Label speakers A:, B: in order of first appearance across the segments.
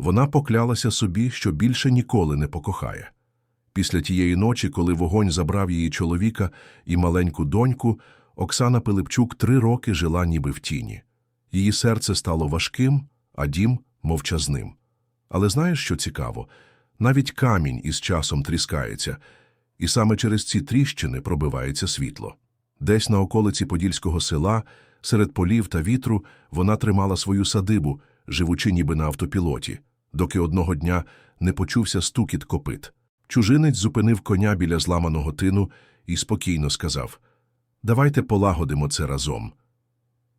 A: вона поклялася собі, що більше ніколи не покохає. Після тієї ночі, коли вогонь забрав її чоловіка і маленьку доньку, Оксана Пилипчук три роки жила ніби в тіні. Її серце стало важким, а дім мовчазним. Але знаєш, що цікаво? Навіть камінь із часом тріскається, і саме через ці тріщини пробивається світло. Десь на околиці Подільського села, серед полів та вітру, вона тримала свою садибу, живучи ніби на автопілоті, доки одного дня не почувся стукіт копит. Чужинець зупинив коня біля зламаного тину і спокійно сказав «Давайте полагодимо це разом».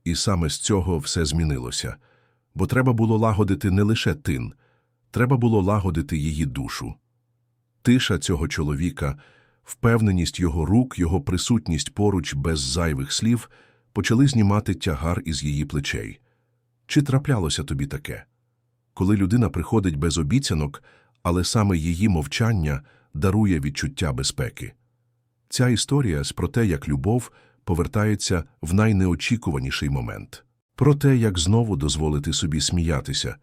A: І саме з цього все змінилося, бо треба було лагодити не лише тин, треба було лагодити її душу. Тиша цього чоловіка, впевненість його рук, його присутність поруч без зайвих слів почали знімати тягар із її плечей. Чи траплялося тобі таке? Коли людина приходить без обіцянок, але саме її мовчання дарує відчуття безпеки. Ця історія про те, як любов повертається в найнеочікуваніший момент. Про те, як знову дозволити собі сміятися,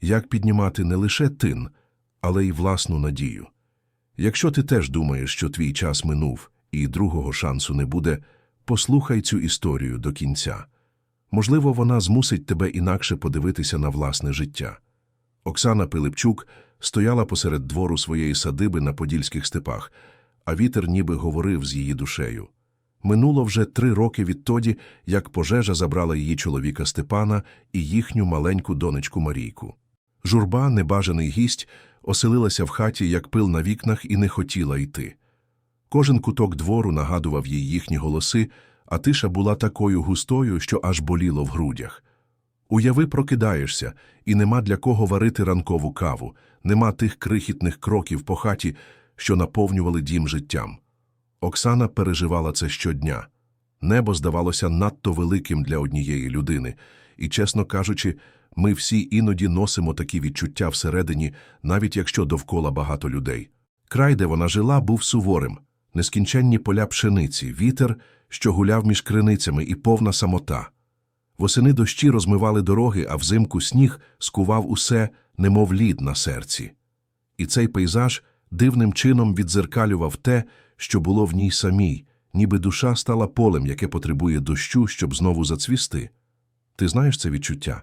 A: як піднімати не лише тин, але й власну надію. Якщо ти теж думаєш, що твій час минув і другого шансу не буде, послухай цю історію до кінця. Можливо, вона змусить тебе інакше подивитися на власне життя. Оксана Пилипчук стояла посеред двору своєї садиби на подільських степах, а вітер ніби говорив з її душею. Минуло вже три роки відтоді, як пожежа забрала її чоловіка Степана і їхню маленьку донечку Марійку. Журба, небажаний гість, оселилася в хаті, як пил на вікнах, і не хотіла йти. Кожен куток двору нагадував їй їхні голоси, а тиша була такою густою, що аж боліло в грудях. Уяви, прокидаєшся, і нема для кого варити ранкову каву, нема тих крихітних кроків по хаті, що наповнювали дім життям. Оксана переживала це щодня. Небо здавалося надто великим для однієї людини, і, чесно кажучи, ми всі іноді носимо такі відчуття всередині, навіть якщо довкола багато людей. Край, де вона жила, був суворим, нескінченні поля пшениці, вітер, що гуляв між криницями, і повна самота. Восени дощі розмивали дороги, а взимку сніг скував усе, немов лід на серці. І цей пейзаж дивним чином віддзеркалював те, що було в ній самій, ніби душа стала полем, яке потребує дощу, щоб знову зацвісти. Ти знаєш це відчуття?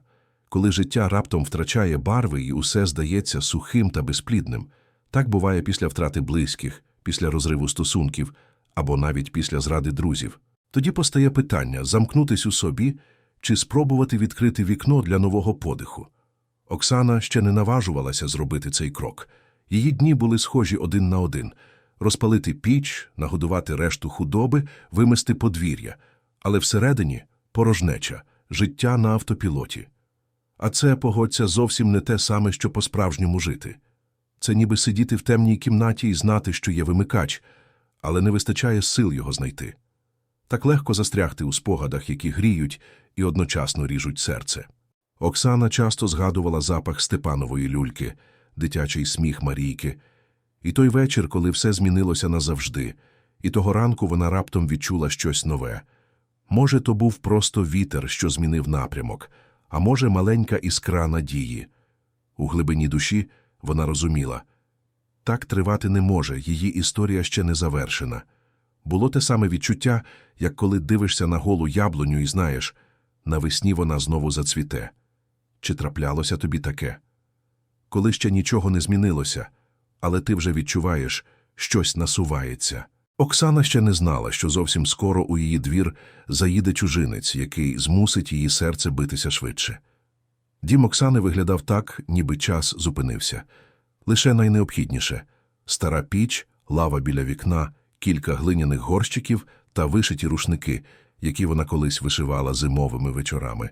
A: Коли життя раптом втрачає барви і усе здається сухим та безплідним. Так буває після втрати близьких, після розриву стосунків або навіть після зради друзів. Тоді постає питання замкнутись у собі чи спробувати відкрити вікно для нового подиху. Оксана ще не наважувалася зробити цей крок. Її дні були схожі один на один розпалити піч, нагодувати решту худоби, вимести подвір'я, але всередині порожнеча, життя на автопілоті. А це, погодься, зовсім не те саме, що по-справжньому жити. Це ніби сидіти в темній кімнаті і знати, що є вимикач, але не вистачає сил його знайти. Так легко застрягти у спогадах, які гріють і одночасно ріжуть серце. Оксана часто згадувала запах Степанової люльки, дитячий сміх Марійки, і той вечір, коли все змінилося назавжди, і того ранку вона раптом відчула щось нове. Може, то був просто вітер, що змінив напрямок, а може, маленька іскра надії. У глибині душі вона розуміла так тривати не може, її історія ще не завершена. Було те саме відчуття, як коли дивишся на голу яблуню і знаєш, навесні вона знову зацвіте. Чи траплялося тобі таке? Коли ще нічого не змінилося, але ти вже відчуваєш, щось насувається. Оксана ще не знала, що зовсім скоро у її двір заїде чужинець, який змусить її серце битися швидше. Дім Оксани виглядав так, ніби час зупинився. Лише найнеобхідніше стара піч, лава біля вікна, кілька глиняних горщиків та вишиті рушники, які вона колись вишивала зимовими вечорами.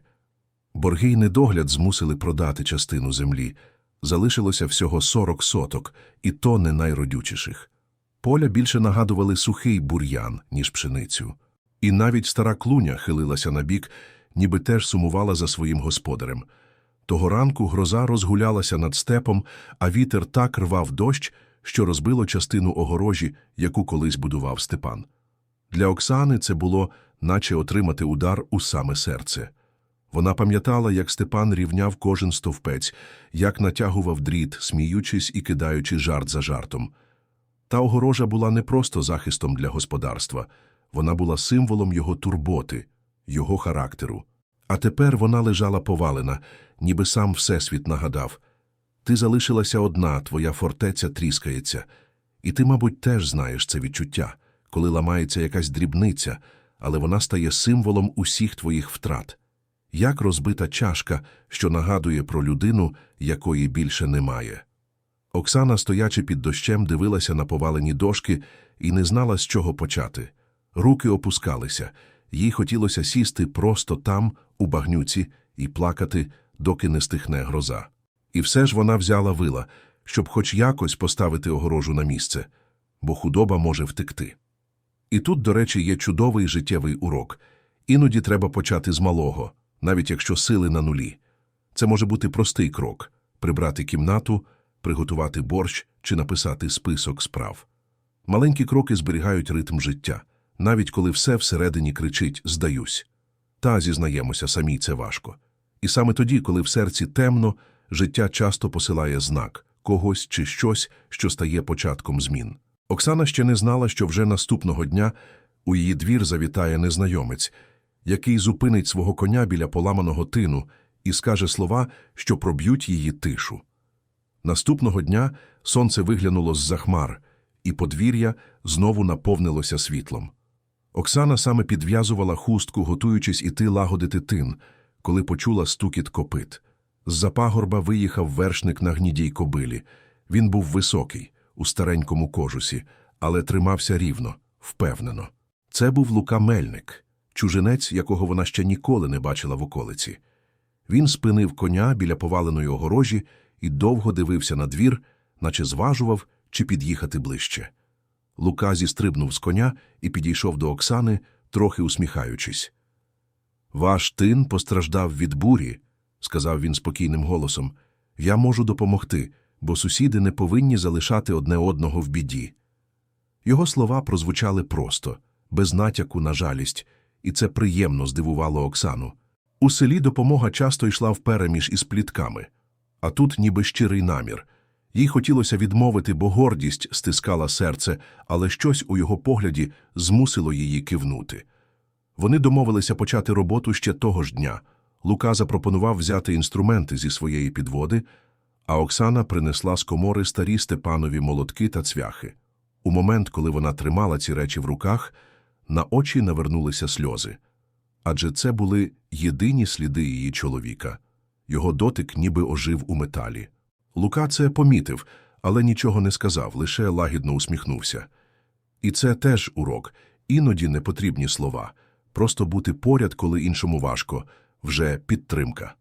A: Борги й недогляд змусили продати частину землі. Залишилося всього 40 соток, і то не найродючіших. Поля більше нагадували сухий бур'ян, ніж пшеницю. І навіть стара клуня хилилася на бік, ніби теж сумувала за своїм господарем. Того ранку гроза розгулялася над степом, а вітер так рвав дощ, що розбило частину огорожі, яку колись будував Степан. Для Оксани це було, наче отримати удар у саме серце. Вона пам'ятала, як Степан рівняв кожен стовпець, як натягував дріт, сміючись і кидаючи жарт за жартом. Та огорожа була не просто захистом для господарства, вона була символом його турботи, його характеру. А тепер вона лежала повалена, ніби сам Всесвіт нагадав. Ти залишилася одна, твоя фортеця тріскається. І ти, мабуть, теж знаєш це відчуття, коли ламається якась дрібниця, але вона стає символом усіх твоїх втрат. Як розбита чашка, що нагадує про людину, якої більше немає. Оксана, стоячи під дощем, дивилася на повалені дошки і не знала, з чого почати. Руки опускалися, їй хотілося сісти просто там, у багнюці, і плакати, доки не стихне гроза. І все ж вона взяла вила, щоб хоч якось поставити огорожу на місце, бо худоба може втекти. І тут, до речі, є чудовий життєвий урок. Іноді треба почати з малого, навіть якщо сили на нулі. Це може бути простий крок – прибрати кімнату, приготувати борщ чи написати список справ. Маленькі кроки зберігають ритм життя, навіть коли все всередині кричить «здаюсь». Та, зізнаємося, самій це важко. І саме тоді, коли в серці темно, життя часто посилає знак – когось чи щось, що стає початком змін. Оксана ще не знала, що вже наступного дня у її двір завітає незнайомець, який зупинить свого коня біля поламаного тину і скаже слова, що проб'ють її тишу. Наступного дня сонце виглянуло з-за хмар, і подвір'я знову наповнилося світлом. Оксана саме підв'язувала хустку, готуючись іти лагодити тин, коли почула стукіт копит. З-за пагорба виїхав вершник на гнідій кобилі. Він був високий, у старенькому кожусі, але тримався рівно, впевнено. Це був Лука Мельник, чужинець, якого вона ще ніколи не бачила в околиці. Він спинив коня біля поваленої огорожі і довго дивився на двір, наче зважував, чи під'їхати ближче. Лука зістрибнув з коня і підійшов до Оксани, трохи усміхаючись. Ваш тин постраждав від бурі, сказав він спокійним голосом. Я можу допомогти, бо сусіди не повинні залишати одне одного в біді. Його слова прозвучали просто, без натяку на жалість, і це приємно здивувало Оксану. У селі допомога часто йшла впереміж із плітками, а тут ніби щирий намір. Їй хотілося відмовити, бо гордість стискала серце, але щось у його погляді змусило її кивнути. Вони домовилися почати роботу ще того ж дня. Лука запропонував взяти інструменти зі своєї підводи, а Оксана принесла з комори старі Степанові молотки та цвяхи. У момент, коли вона тримала ці речі в руках, на очі навернулися сльози. Адже це були єдині сліди її чоловіка. Його дотик ніби ожив у металі. Лука це помітив, але нічого не сказав, лише лагідно усміхнувся. І це теж урок, іноді не потрібні слова, просто бути поряд, коли іншому важко, вже підтримка.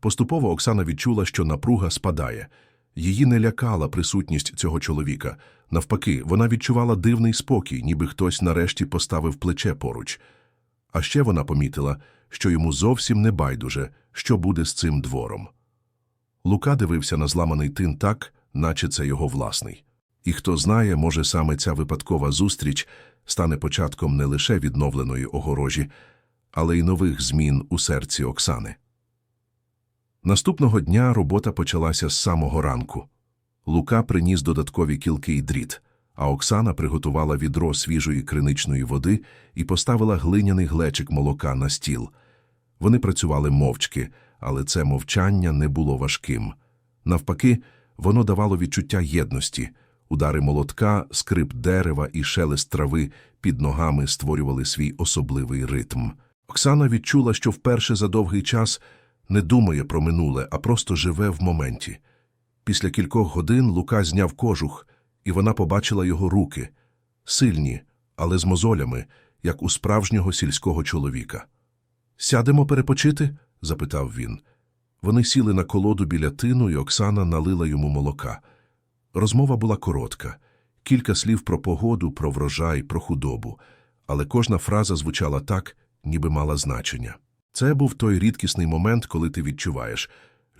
A: Поступово Оксана відчула, що напруга спадає. Її не лякала присутність цього чоловіка. Навпаки, вона відчувала дивний спокій, ніби хтось нарешті поставив плече поруч. А ще вона помітила, що йому зовсім не байдуже, що буде з цим двором. Лука дивився на зламаний тин так, наче це його власний. І хто знає, може саме ця випадкова зустріч стане початком не лише відновленої огорожі, але й нових змін у серці Оксани. Наступного дня робота почалася з самого ранку. Лука приніс додаткові кілки й дріт, а Оксана приготувала відро свіжої криничної води і поставила глиняний глечик молока на стіл. Вони працювали мовчки, але це мовчання не було важким. Навпаки, воно давало відчуття єдності. Удари молотка, скрип дерева і шелест трави під ногами створювали свій особливий ритм. Оксана відчула, що вперше за довгий час не думає про минуле, а просто живе в моменті. Після кількох годин Лука зняв кожух, і вона побачила його руки сильні, але з мозолями, як у справжнього сільського чоловіка. Сядемо перепочити? запитав він. Вони сіли на колоду біля тину, і Оксана налила йому молока. Розмова була коротка, кілька слів про погоду, про врожай, про худобу, але кожна фраза звучала так, ніби мала значення. Це був той рідкісний момент, коли ти відчуваєш.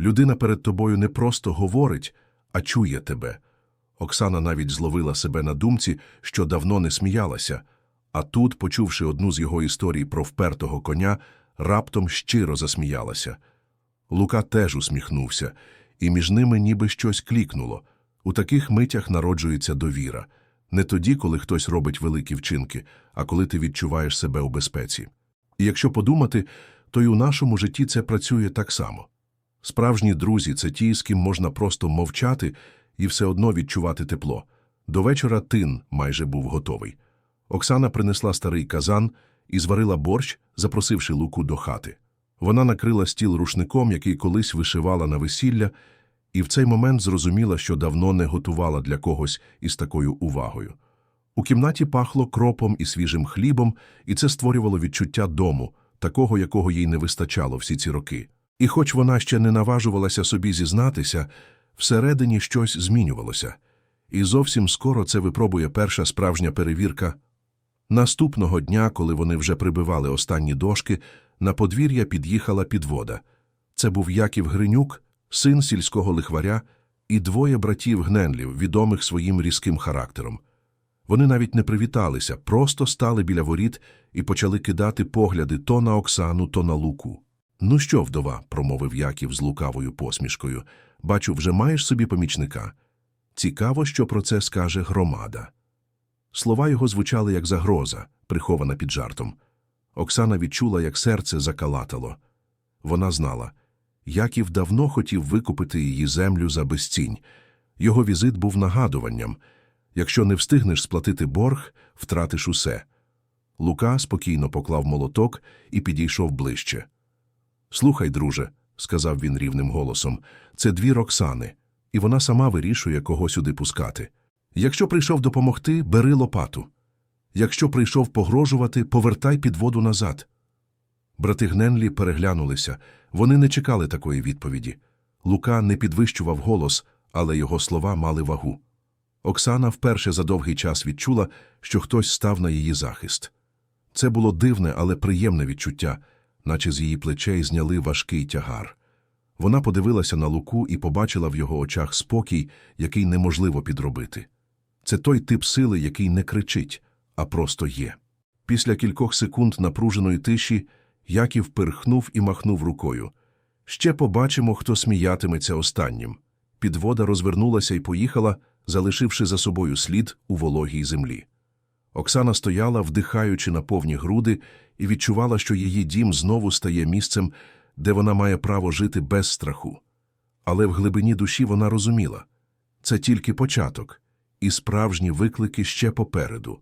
A: Людина перед тобою не просто говорить, а чує тебе. Оксана навіть зловила себе на думці, що давно не сміялася, а тут, почувши одну з його історій про впертого коня, раптом щиро засміялася. Лука теж усміхнувся, і між ними ніби щось клікнуло. У таких митях народжується довіра. Не тоді, коли хтось робить великі вчинки, а коли ти відчуваєш себе у безпеці. І якщо подумати, то й у нашому житті це працює так само. Справжні друзі це ті, з ким можна просто мовчати і все одно відчувати тепло. До вечора тин майже був готовий. Оксана принесла старий казан і зварила борщ, запросивши Луку до хати. Вона накрила стіл рушником, який колись вишивала на весілля, і в цей момент зрозуміла, що давно не готувала для когось із такою увагою. У кімнаті пахло кропом і свіжим хлібом, і це створювало відчуття дому, такого, якого їй не вистачало всі ці роки. І хоч вона ще не наважувалася собі зізнатися, всередині щось змінювалося. І зовсім скоро це випробує перша справжня перевірка. Наступного дня, коли вони вже прибивали останні дошки, на подвір'я під'їхала підвода. Це був Яків Гринюк, син сільського лихваря, і двоє братів Гненлів, відомих своїм різким характером. Вони навіть не привіталися, просто стали біля воріт і почали кидати погляди то на Оксану, то на Луку. Ну що, вдова, промовив Яків з лукавою посмішкою, бачу, вже маєш собі помічника. Цікаво, що про це скаже громада. Слова його звучали як загроза, прихована під жартом. Оксана відчула, як серце закалатало. Вона знала. Яків давно хотів викупити її землю за безцінь. Його візит був нагадуванням. Якщо не встигнеш сплатити борг, втратиш усе. Лука спокійно поклав молоток і підійшов ближче. Слухай, друже, сказав він рівним голосом, це дві Роксани, і вона сама вирішує, кого сюди пускати. Якщо прийшов допомогти, бери лопату. Якщо прийшов погрожувати, повертай підводу назад. Брати Гненлі переглянулися. Вони не чекали такої відповіді. Лука не підвищував голос, але його слова мали вагу. Оксана вперше за довгий час відчула, що хтось став на її захист. Це було дивне, але приємне відчуття, наче з її плечей зняли важкий тягар. Вона подивилася на Луку і побачила в його очах спокій, який неможливо підробити. Це той тип сили, який не кричить, а просто є. Після кількох секунд напруженої тиші Яків пирхнув і махнув рукою. Ще побачимо, хто сміятиметься останнім. Підвода розвернулася і поїхала, залишивши за собою слід у вологій землі. Оксана стояла, вдихаючи на повні груди, і відчувала, що її дім знову стає місцем, де вона має право жити без страху. Але в глибині душі вона розуміла це тільки початок, і справжні виклики ще попереду.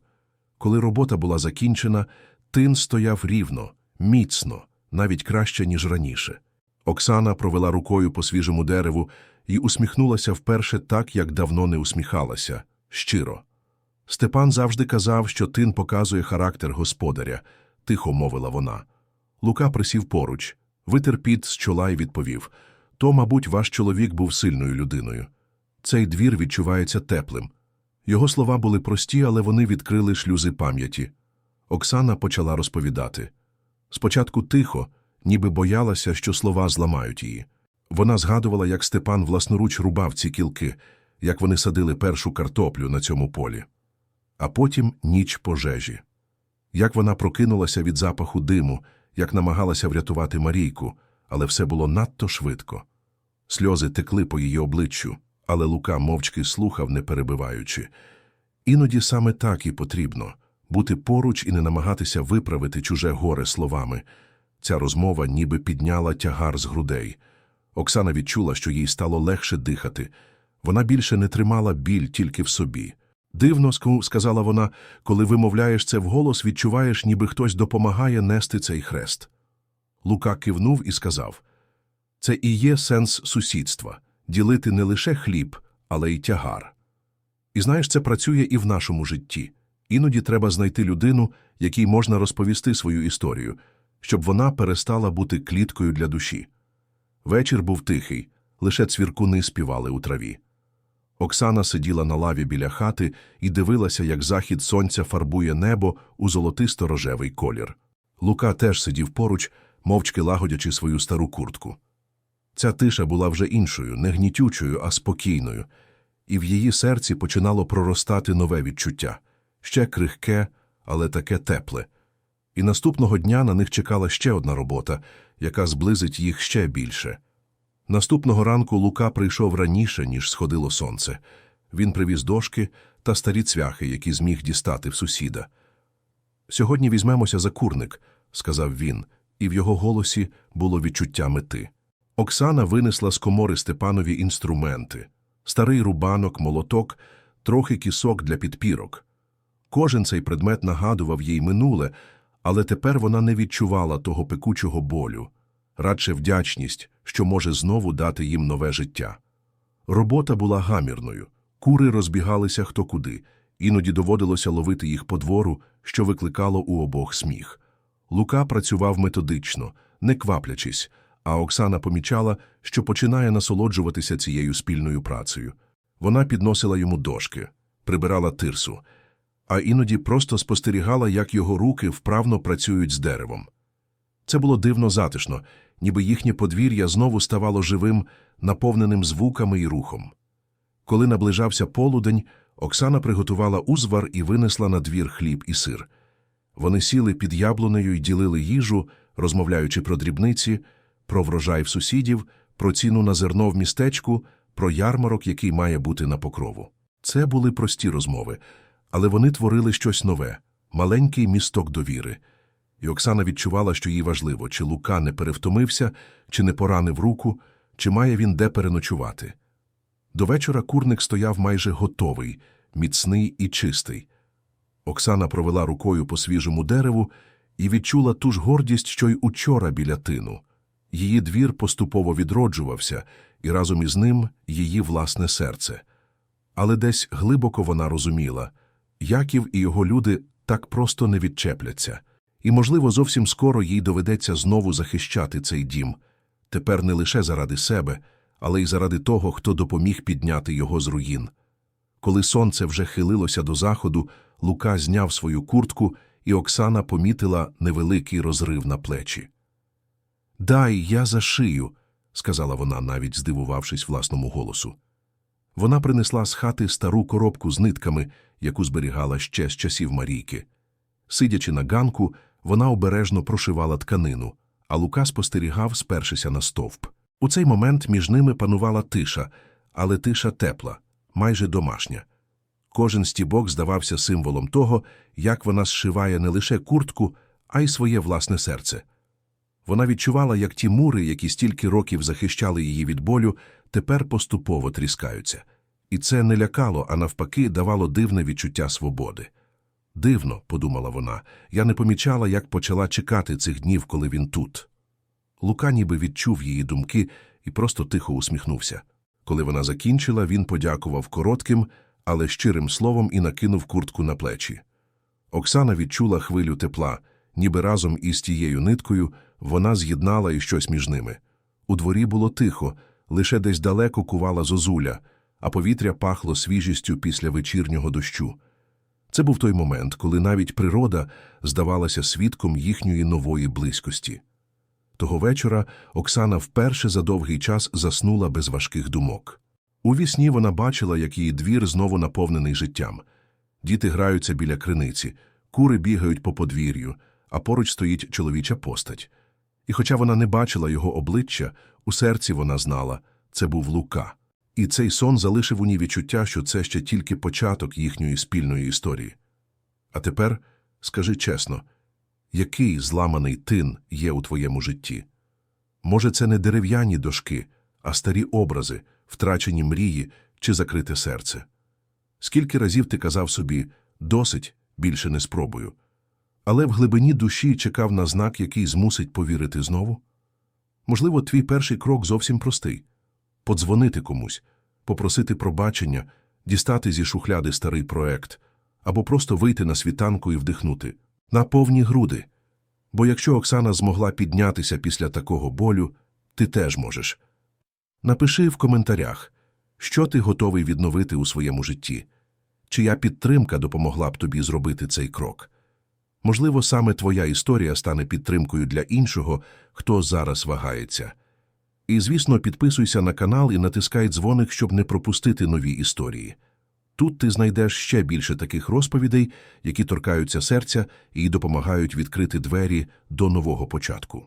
A: Коли робота була закінчена, тин стояв рівно, міцно, навіть краще, ніж раніше. Оксана провела рукою по свіжому дереву і усміхнулася вперше так, як давно не усміхалася, щиро. Степан завжди казав, що тин показує характер господаря, тихо мовила вона. Лука присів поруч, витер піт з чола і відповів то, мабуть, ваш чоловік був сильною людиною. Цей двір відчувається теплим. Його слова були прості, але вони відкрили шлюзи пам'яті. Оксана почала розповідати. Спочатку тихо, ніби боялася, що слова зламають її. Вона згадувала, як Степан власноруч рубав ці кілки, як вони садили першу картоплю на цьому полі. А потім ніч пожежі. Як вона прокинулася від запаху диму, як намагалася врятувати Марійку, але все було надто швидко. Сльози текли по її обличчю, але Лука мовчки слухав, не перебиваючи. Іноді саме так і потрібно бути поруч і не намагатися виправити чуже горе словами. Ця розмова ніби підняла тягар з грудей. Оксана відчула, що їй стало легше дихати. Вона більше не тримала біль тільки в собі. Дивно, сказала вона, коли вимовляєш це вголос, відчуваєш, ніби хтось допомагає нести цей хрест. Лука кивнув і сказав це і є сенс сусідства ділити не лише хліб, але й тягар. І знаєш, це працює і в нашому житті. Іноді треба знайти людину, якій можна розповісти свою історію, щоб вона перестала бути кліткою для душі. Вечір був тихий, лише цвіркуни співали у траві. Оксана сиділа на лаві біля хати і дивилася, як захід сонця фарбує небо у золотисто-рожевий колір. Лука теж сидів поруч, мовчки лагодячи свою стару куртку. Ця тиша була вже іншою, не гнітючою, а спокійною, і в її серці починало проростати нове відчуття ще крихке, але таке тепле. І наступного дня на них чекала ще одна робота, яка зблизить їх ще більше. Наступного ранку Лука прийшов раніше, ніж сходило сонце. Він привіз дошки та старі цвяхи, які зміг дістати в сусіда. Сьогодні візьмемося за курник, сказав він, і в його голосі було відчуття мети. Оксана винесла з комори Степанові інструменти старий рубанок, молоток, трохи кісок для підпірок. Кожен цей предмет нагадував їй минуле, але тепер вона не відчувала того пекучого болю, радше вдячність, що може знову дати їм нове життя. Робота була гамірною, кури розбігалися хто куди, іноді доводилося ловити їх по двору, що викликало у обох сміх. Лука працював методично, не кваплячись, а Оксана помічала, що починає насолоджуватися цією спільною працею. Вона підносила йому дошки, прибирала тирсу, а іноді просто спостерігала, як його руки вправно працюють з деревом. Це було дивно затишно, ніби їхнє подвір'я знову ставало живим, наповненим звуками і рухом. Коли наближався полудень, Оксана приготувала узвар і винесла на двір хліб і сир. Вони сіли під яблунею й ділили їжу, розмовляючи про дрібниці, про врожай в сусідів, про ціну на зерно в містечку, про ярмарок, який має бути на покрову. Це були прості розмови, але вони творили щось нове, маленький місток довіри. І Оксана відчувала, що їй важливо, чи Лука не перевтомився, чи не поранив руку, чи має він де переночувати. До вечора курник стояв майже готовий, міцний і чистий. Оксана провела рукою по свіжому дереву і відчула ту ж гордість, що й учора біля тину. Її двір поступово відроджувався, і разом із ним її власне серце. Але десь глибоко вона розуміла Яків і його люди так просто не відчепляться, і, можливо, зовсім скоро їй доведеться знову захищати цей дім, тепер не лише заради себе, але й заради того, хто допоміг підняти його з руїн. Коли сонце вже хилилося до заходу, Лука зняв свою куртку, і Оксана помітила невеликий розрив на плечі. Дай, я зашию, сказала вона, навіть здивувавшись власному голосу. Вона принесла з хати стару коробку з нитками, яку зберігала ще з часів Марійки. Сидячи на ганку, вона обережно прошивала тканину, а Лука спостерігав, спершися на стовп. У цей момент між ними панувала тиша, але тиша тепла, майже домашня. Кожен стібок здавався символом того, як вона зшиває не лише куртку, а й своє власне серце. Вона відчувала, як ті мури, які стільки років захищали її від болю, тепер поступово тріскаються. І це не лякало, а навпаки давало дивне відчуття свободи. Дивно, подумала вона, я не помічала, як почала чекати цих днів, коли він тут. Лука ніби відчув її думки і просто тихо усміхнувся. Коли вона закінчила, він подякував коротким, але щирим словом і накинув куртку на плечі. Оксана відчула хвилю тепла, ніби разом із тією ниткою вона з'єднала і щось між ними. У дворі було тихо, лише десь далеко кувала зозуля, а повітря пахло свіжістю після вечірнього дощу. Це був той момент, коли навіть природа здавалася свідком їхньої нової близькості. Того вечора Оксана вперше за довгий час заснула без важких думок. У вісні вона бачила, як її двір знову наповнений життям. Діти граються біля криниці, кури бігають по подвір'ю, а поруч стоїть чоловіча постать. І хоча вона не бачила його обличчя, у серці вона знала – це був Лука. І цей сон залишив у ній відчуття, що це ще тільки початок їхньої спільної історії. А тепер скажи чесно, який зламаний тин є у твоєму житті? Може, це не дерев'яні дошки, а старі образи, втрачені мрії чи закрите серце? Скільки разів ти казав собі «досить, більше не спробую», але в глибині душі чекав на знак, який змусить повірити знову? Можливо, твій перший крок зовсім простий – подзвонити комусь, попросити пробачення, дістати зі шухляди старий проект, або просто вийти на світанку і вдихнути на повні груди. Бо якщо Оксана змогла піднятися після такого болю, ти теж можеш. Напиши в коментарях, що ти готовий відновити у своєму житті, чия підтримка допомогла б тобі зробити цей крок. Можливо, саме твоя історія стане підтримкою для іншого, хто зараз вагається. І, звісно, підписуйся на канал і натискай дзвоник, щоб не пропустити нові історії. Тут ти знайдеш ще більше таких розповідей, які торкаються серця і допомагають відкрити двері до нового початку.